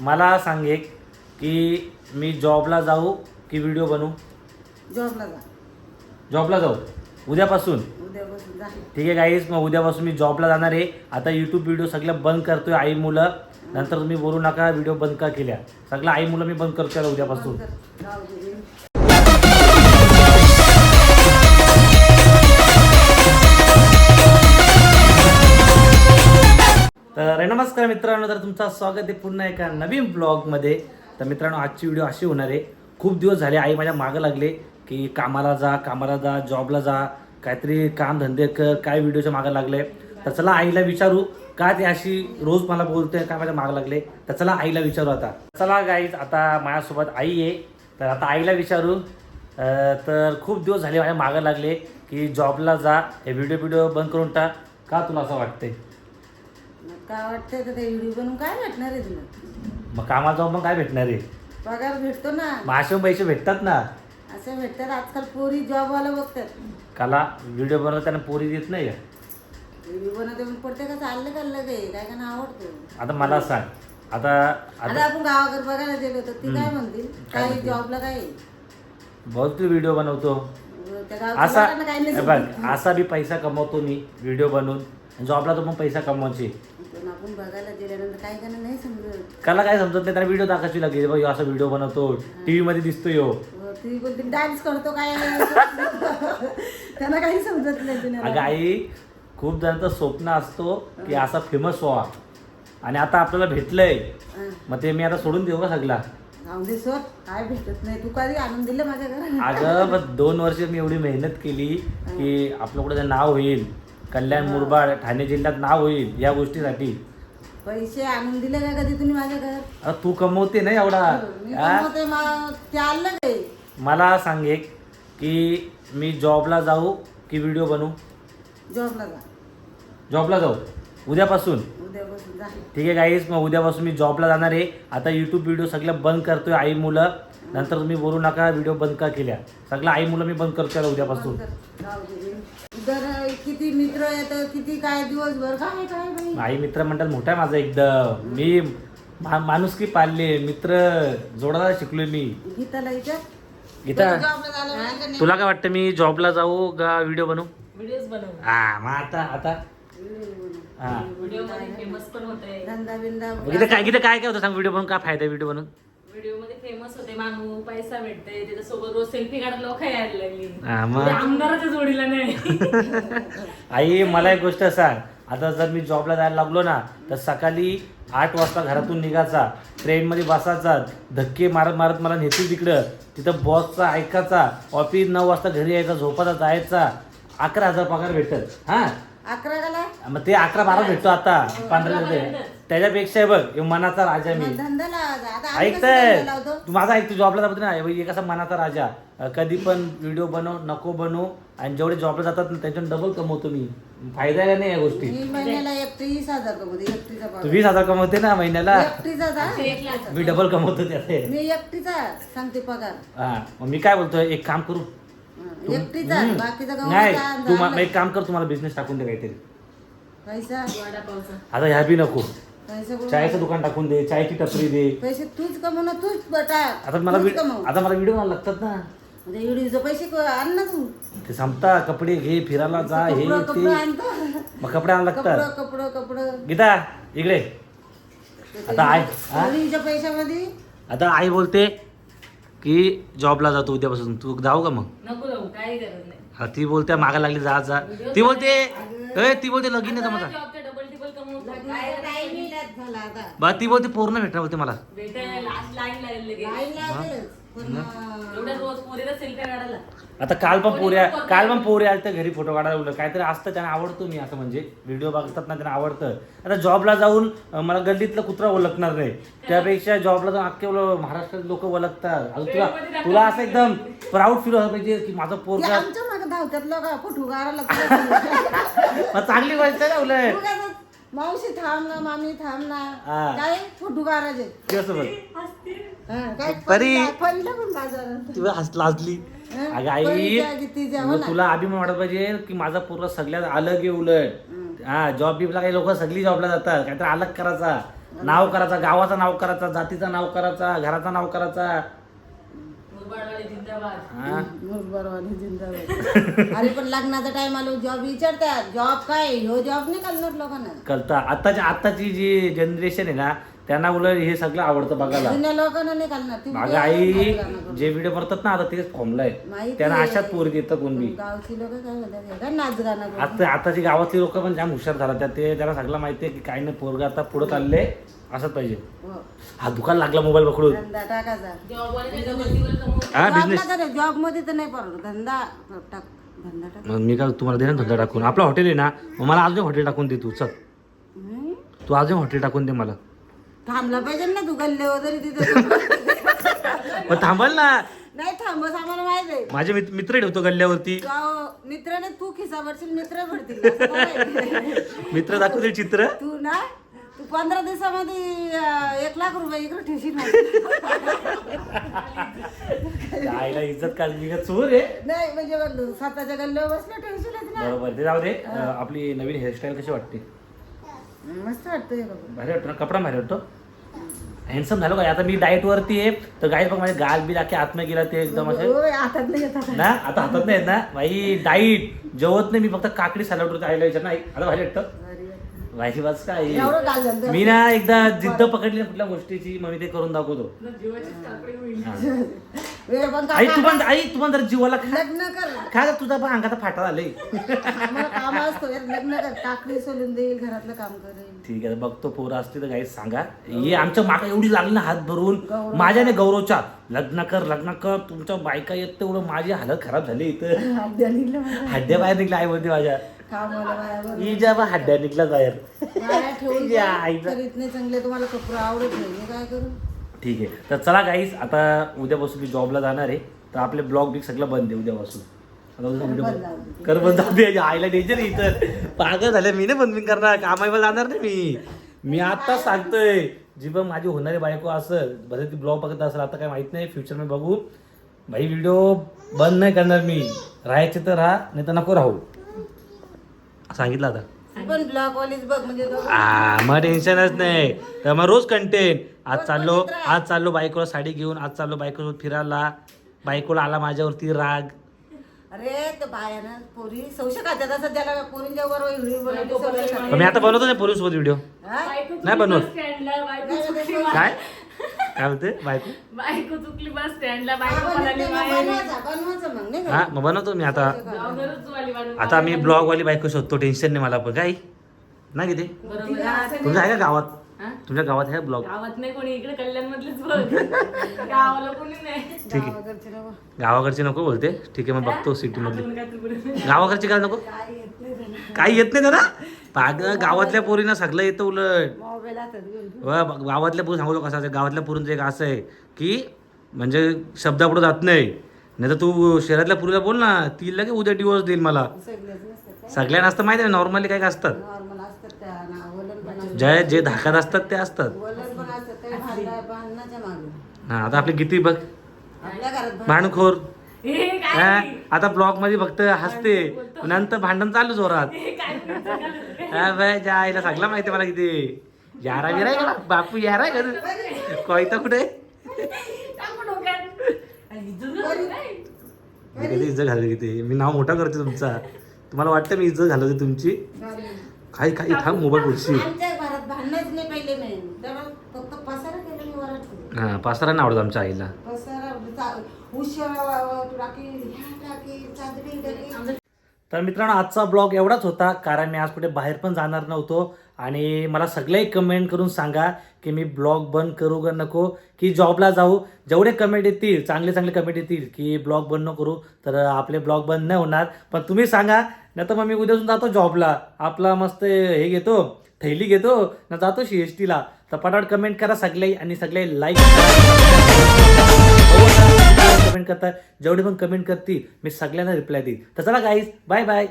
मला सांग एक की मी जॉबला जाऊ की व्हिडिओ बनवू जॉबला जा. जॉबला जाऊ? उद्यापासून? उद्यापासून जा. ठीक आहे गाईज मग उद्यापासून मी जॉबला जाणार आहे. आता यूट्यूब व्हिडिओ सगळं बंद करतोय आई मुलं. नंतर तुम्ही बोलू नका व्हिडिओ बंद का केल्या? सगळं आई मुलं मी बंद करतोय उद्यापासून. जाऊ दे. तर नमस्कार मित्रांनो तर तुमचं स्वागत आहे पुन्हा एका नवीन ब्लॉगमध्ये तर मित्रांनो आजची व्हिडिओ अशी होणार आहे. खूप दिवस झाले आई माझ्या मागं लागले की कामाला जा कामाला जा जॉबला जा काहीतरी काम धंदे कर काय व्हिडिओच्या मागं लागले. तर चला आईला विचारू का ते अशी रोज मला बोलते काय माझ्या मागं लागले. तर चला आईला विचारू आता. चला गाईज आता माझ्यासोबत आई आहे. तर आता आईला विचारू. तर खूप दिवस झाले माझ्या मागं लागले की जॉबला जा हे व्हिडिओ व्हिडिओ बंद करून टाक. का तुला असं वाटतंय? काय वाटतंय तर ते व्हिडिओ बनवून काय भेटणार आहे तुला? मग कामाला जाऊन मग काय भेटणार आहे? पगार भेटतो ना. मासे पैसे भेटतात ना. असं भेटतात. आजकाल पोरी जॉबवाला बघतात काला व्हिडिओ बनवताना पोरी देत नाही का? व्हिडिओ बनवते पण पडते का? चाललं का लगे काय का आवडतं? आता मला सांग. आता आता आता आपण गावाकडे बघायला गेलो तर ती काय म्हणतील? काय? जॉबला काय? बहुत व्हिडिओ बनवतो. असा हे बघ असा बी पैसा कमवतो मी व्हिडिओ बनवून. जॉबला तो पण पैसा कमवायचे. पण आपण बघायला गेल्यानंतर काही का नाही समजत. काला काय समजत नाही त्याला व्हिडिओ दाखवायची लागेल. बघ असा व्हिडिओ बनवतो टीव्ही मध्ये दिसतो यो. बोलते डान्स करतो काय? त्यांना काही समजत नाही अगं आई खूप जणांचं स्वप्न असतो की असा फेमस व्हावा आणि आता आपल्याला भेटलंय. मग ते मी आता सोडून देऊ का सगळा दे सोड काय भेटत नाही. तू कधी आणून दिलं माझ्या घरात? अगं बस दोन वर्ष मी एवढी मेहनत केली की आपलं कुठं नाव होईल. कल्याण मुरबाड ठाणे जिल्ह्यात नाव होईल या गोष्टीसाठी. पैसे आणून दिले का कधी तुम्ही माझ्या घरात? अरे तू कमवते ना एवढा. मी हा? कमवते मा- ते काय मला सांग एक की मी जॉबला जाऊ की व्हिडिओ बनवू? जॉबला जा. जॉबला जाऊ. उद्यापासून. उद्यापासून ठीक आहे गाईज मग उद्यापासून मी जॉबला जाणार आहे. आता यूट्यूब व्हिडिओ सगळं बंद करतोय आई मुलं. नंतर तुम्ही बोलू नका व्हिडिओ बंद का केल्या. सगळं आई मुलं मी बंद करतोय उद्यापासून. जाऊ दे. दर किती मित्र येतं किती काय दिवसभर? काय काय बाई? आई मित्र मंडळ मोठा आहे माझा एकदम. मी मा- माणुसकी पाळले मित्र जोडायला शिकलोय मी. गीताला इथं? गीता? तुला काय वाटतं मी जॉबला जाऊ का व्हिडिओ बनवू? व्हिडिओज बनव. हा मग आता आता. हा. व्हिडिओमध्ये फेमस पण होते धंदा बिंदा गीता काय गीता काय काय होतं? सांग व्हिडिओ बनवून काय फायदा व्हिडिओ बनवून? व्हिडिओमध्ये फेमस होते माणूस पैसा भेटते त्याच्यासोबत रोज सेल्फी काढायला लोक यायला लागली. हा मग? ते आमदाराच्या जोडीला नाही. आई मला एक गोष्ट सांग. आता जर मी जॉबला जायला लागलो ना तर सकाळी आठ वाजता घरातून निघायचा ट्रेनमध्ये बसायचा धक्के मारत मारत मला नेतील तिकडं. तिथं बॉसचा ऐकायचा ऑफिस नऊ वाजता घरी यायचा झोपाचा जायचा. अकरा हजार पगार भेटत हा? अकरा गाला मग ते अकरा बारा भेटतो आता पंधरा मध्ये त्याच्यापेक्षा हे बघ हे मनाचा राजा मी. धंदा लावायचा आता. आम्ही कसं ऐकतंय धंदा लावतो? तू माझा ऐक तू जॉबला जातो ना हे कसा मनाचा राजा. कधी पण व्हिडिओ बनव नको बनव आणि जेवढे जॉबला जातात ना त्यांच्यावर डबल कमवतो मी. फायदा आहे का नाही या गोष्टी? मी महिन्याला एकतीस हजार कमवते एकटीचा तू पगार वीस हजार कमवते ना महिन्याला? एकटीचा जा. मी डबल कमवतो त्याचे. मी एकटीचा सांगते पगार. हा मग मी काय बोलतोय? एक काम करू. हं, एकटीचा हम्म. बाकीचा नाही गव्हाचा तू मा- झाला. एक काम कर तुम्हाला बिझनेस टाकून दे काहीतरी. पैसा? वडापावचा आता ह्या बी नको. पैसे कुठून चायचं दुकान टाकून दे चायची टपरी दे. पैसे तूच कमव ना तूच बटा आता मला तूच वि- कमव. आता मला व्हिडिओ मला लागतात ना. म्हणजे पैसे क- आण ना तू. ते संपता कपडे घे फिरायला जा हे कपडं ते आणतो. मग कपडे आणायला कपडं लागतात. कपडं कपडं गीता इकडे. आता आई हा? पैशामध्ये? आता आई बोलते की जॉबला जातो उद्यापासून. तू जाऊ का मग? नको जाऊ काही गरज नाही. हा, ती बोलते मागा लागली जा जा. ती बोलते ए, ती बोलते लगीन जॉबचे डबल टिबल नाही. झाला आता. बा ती बोलते पूर्ण भेटणार बोलते मला. भेटायला लास्ट लाईन लागेल लगेच Line लागेलच. आता काल पण पोऱ्या काल पण पोरे आले तर घरी फोटो काढायला उलट. काहीतरी असतं त्यांना आवडतो मी असं म्हणजे. व्हिडिओ बघतात ना त्यांना आवडतं. आता जॉबला जाऊन मला गल्लीतलं कुत्रा ओळखणार नाही. त्यापेक्षा जॉबला जाऊन अख्खे महाराष्ट्रात लोक ओळखतात. अजून तुला तुला असं एकदम प्राऊड फील व्हायला पाहिजे की माझं पोरगा चांगली गोष्ट ना उलट. मावशी थांब ना मामी थांब ना. काय? फोटो काढायचे परी. पडलं पण बाजारात ती हस लाजली? अगं आई मग. तुला अभिमान वाटत पाहिजे की माझा पोरगा सगळ्यात अलग आहे उलट. हा जॉब बिबला काही लोक सगळी जॉबला जातात. काहीतरी अलग करायचा. नाव करायचा गावाचं नाव करायचा जातीचं नाव करायचा घराचं नाव करायचा. मुरबाडवाले जिंदाबाद. बरोबर जिंदाबाद. अरे पण लग्नाचा टाइम आलो जॉब विचारतात. जॉब काय? ह्यो जॉब नाही करणार लोकांना. कळतं. आताची आताची जी जनरेशन आहे ना त्यांना उलट हे सगळं आवडतं बघायला. जुन्या लोकांना नाही ती आई. जे व्हिडिओ करतात ना आता तेच फॉर्मलाय माहिती त्यांना आहे. अशाच पोरी देतं कोण बी. गावची लोक काय म्हणतात हे काय नाच गाणं करू. आता आताची गावातली लोक पण जाम हुशार झाला. त्यात ते त्यांना सगळं माहिती आहे की काही नाही पोरगा आता पुढे चालले असंच पाहिजे. हो. हा दुकान लागला मोबाईल पकडून. धंदा टाकायचा. हा जॉब बिझनेस जॉबमध्ये तर नाही परवडत. धंदा टाक धंदा टाक. मग मी काय तुम्हाला दे ना धंदा टाकून. आपलं हॉटेल आहे ना मग मला अजून हॉटेल टाकून दे तू चल. हम्म. तू अजून हॉटेल टाकून दे मला. थांबला पाहिजे ना तू गल्ल्यावर तरी तिथे मग थांबल ना. नाही थांबस आम्हाला माहीत आहे. माझे मित- मित्र ठेवतो गल्ल्यावरती. गाव मित्राने तू खिसा भरशील मित्र भरतील असं काय? मित्र दाखवतील चित्र. तू ना तू पंधरा दिवसामध्ये अं, एक लाख रुपये इकडे ठेवशील. आईला इज्जत का मी का चोर आहे. नाही म्हणजे स्वतःच्या गल्ल्यावर बसलं ठेवशीलच ना. बरोबर ते जाऊ दे. अं, आपली नवीन हेअरस्टाईल कशी वाटते? मस्त वाटतंय भारी वाटतो ना? कपडा भारी वाटतो. हँडसम झालो काय आता मी डाएट वरती आहे. तर गाय बघ माझे गाल बी आखे आतमध्ये गेला ते एकदम असे. होय, हातात नाही येतात ना? आता हातात नाही येत ना? भाई डाईट जेवत नाही मी फक्त काकडी सॅलड वरती विचार नाही आता भारी वाटतं. भाजी बस काय? एवढं गाल झालं मी ना एकदा जिद्द पकडली ना कुठल्या गोष्टीची मग मी ते करून दाखवतो. हा. वेळ पण आई तू पण आई तू पण जर जीवाला खा लग्न कर. गं, तुझा पण अंगाचा फाटा झाले काम असतो यार, लग्न कर. काकडी सोलून देईल घरातलं काम करेल. ठीक आहे बघतो पोरं असते तर काही सांगा. हे आमच्या मागा एवढी लागली ना हात भरून. माझ्याने गौरवच्या. लग्न कर लग्न कर. तुमच्या बायका येत तेवढं माझी हालत खराब झाली इथं. हड्ड्या माझ्या. बाहेर निघल्या आई म्हणते माझ्या. ही ज्या हड्ड्या निघल्या बाहेर. बाया ठेवून या आईला. करीत नाही चांगले तुम्हाला कपडे आवडत नाही. मी काय करू? ठीक आहे. तर चला गाईस आता उद्यापासून मी जॉबला जाणार आहे. तर आपले ब्लॉग बिग सगळं बंद आहे उद्यापासून. आता उद्या बंद दे. कर बंद जाऊ दे आईला डेंजर इथं. पागल झाले. मी नाही बंद बिंद करणार. कामाला जाणार नाही मी. मी आत्ताच सांगतोय. जी पण माझी होणारी बायको असेल बरं ती ब्लॉग बघत असेल आता काय माहीत नाही. फ्युचर मी बघू. भाई व्हिडिओ बंद नाही करणार मी. राहायचे तर राहा नाही तर नको राहू. सांगितलं आता. तू पण ब्लॉक वालीच बघ म्हणजे दोघं- आ, मग टेन्शनच नाही. तर मग रोज कंटेंट आज चाललो आज चाललो बायकोला साडी घेऊन आज चाललो बायकोसोबत फिरायला. बायकोला आला माझ्यावरती राग. अरे तर बाया ना पोरी सौशे खात्यात. असं त्याला पोरींच्या वर व्हिडिओ बनवते सौशे खात्यात. पण मी आता बनवतो ना पोरीसोबत व्हिडिओ हा? नाही बनवत. स्टँडला बायको नाही, नाही, काय? काय होते बायको? बायको चुकली बस स्टँडला हा, बायको पण पळाली ते बाहेर. बनवायचं, बनवायचं मग नाही का? हा मग बनवतो मी आता. वाली आता मी ब्लॉग वाली बायको शोधतो टेन्शन नाही मला पण. काय? ना किती बरोबर. हा. तुमचं आहे का गावात? हा? तुमच्या गावात आहे ब्लॉग? गावात नाही कोणी इकडे कल्याण मधलीच बघ. गावाला कोणी नाही. ठीक आहे. गावाकडचे नको. बोलते. ठीक आहे मग बघतो सिटी मधली बोलू. गावाकडची काय नको? काय येत नाही त्यांना. पाग गावातल्या पोरींना सगळं येतं उलट. मोबाईल हातात घेऊन व ब- गावातल्या पोरी सांगू कसं असं गावातल्या पोरींचं एक असं आहे की म्हणजे शब्दापुढे जात नाही. नाही तर तू शहरातल्या पोरीला बोल ना ती लगे उद्या डिवोर्स देईल मला. सगळेच नसतात काय? सगळ्यांना असतं माहिती आहे नॉर्मली काय काय असतात? नॉर्मल असतात त्या ना वलन पण असतात. जे जे धाकात असतात ते असतात. वलन पण असतात काय भांडा भांडणाच्या मागे. हा आता आपली किती बघ. आपल्या घरात भांडण. भांडखोर. हे काय? हा, आता ब्लॉगमध्ये फक्त हसते. नंतर भांडण चालू जोरात. हे बाय ज्या आईला सगळं माहिती आहे मला किती. यारा बिरा आहे का? बापू यारा आहे का? कोयता कुठे. मी कधी इज्जत घालली किती? मी नाव मोठा करते तुमचा. तुम्हाला वाटतं मी इज्जत घालवते तुमची? काही काही थांब मोबाईल ठेवलं. हा पासरा नाही आवडत आमच्या आईला. तर मित्रांनो आजचा ब्लॉग एवढाच होता कारण मी आज कुठे बाहेर पण जाणार नव्हतो. आणि मला सगळे कमेंट करून सांगा की मी ब्लॉग बंद करू का नको की जॉबला जाऊ. जेवढे कमेंट येतील चांगले चांगले कमेंट येतील की ब्लॉग बंद न करू तर आपले ब्लॉग बंद नाही होणार. पण तुम्ही सांगा नाही तर मग मी उद्यासून जातो जॉबला आपला मस्त हे घेतो थैली घेतो ना जातो सी एस टीला तर पटापट कमेंट करा सगळे आणि सगळे लाईक कमेंट करता जेवढे पण कमेंट करतील मी सगळ्यांना रिप्लाय देईल तर चला गाईज बाय बाय